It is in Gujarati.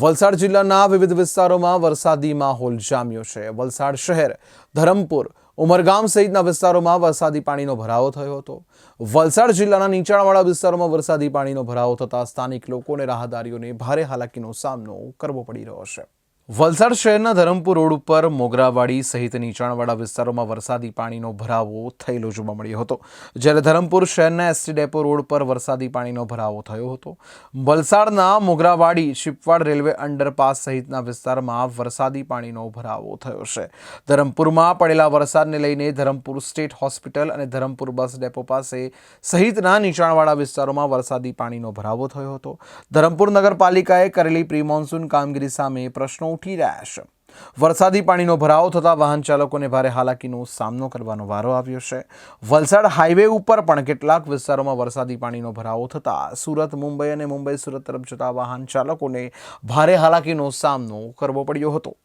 વલસાડ જિલ્લાના વિવિધ વિસ્તારોમાં વરસાદી માહોલ જામ્યો છે. વલસાડ શહેર, ધરમપુર, ઉમરગામ સહિતના વિસ્તારોમાં વરસાદી પાણીનો ભરાવો થયો હતો. વલસાડ જિલ્લાના નીચાણવાળા વિસ્તારોમાં વરસાદી પાણીનો ભરાવો થતાં સ્થાનિક લોકોને રાહદારીઓને ભારે હાલાકીનો સામનો કરવો પડી રહ્યો છે. વલસાડ શહેરના ધરમપુર રોડ ઉપર મોગરાવાડી સહિત નીચાણવાળા વિસ્તારોમાં વરસાદી પાણીનો ભરાવો થયેલો જોવા મળ્યો હતો. જ્યારે ધરમપુર શહેરના એસટી ડેપો રોડ પર વરસાદી પાણીનો ભરાવો થયો હતો. વલસાડના મોગરાવાડી શિપવાડ રેલવે અંડરપાસ સહિતના વિસ્તારમાં વરસાદી પાણીનો ભરાવો થયો છે. ધરમપુરમાં પડેલા વરસાદને લઈને ધરમપુર સ્ટેટ હોસ્પિટલ અને ધરમપુર બસ ડેપો પાસે સહિતના નીચાણવાળા વિસ્તારોમાં વરસાદી પાણીનો ભરાવો થયો હતો. ધરમપુર નગરપાલિકાએ કરેલી પ્રી મોન્સૂન કામગીરી સામે પ્રશ્નો ઉઠી રહ્યા છે વરસાદી પાણીનો ભરાવો થતાં વાહન ચાલકોને ભારે હાલાકીનો સામનો કરવાનો વારો આવ્યો છે. વલસાડ હાઈવે ઉપર પણ કેટલાક વિસ્તારોમાં વરસાદી પાણીનો ભરાવો થતાં સુરત, મુંબઈ અને મુંબઈ સુરત તરફ જતા વાહન ચાલકોને ભારે હાલાકીનો સામનો કરવો પડ્યો હતો.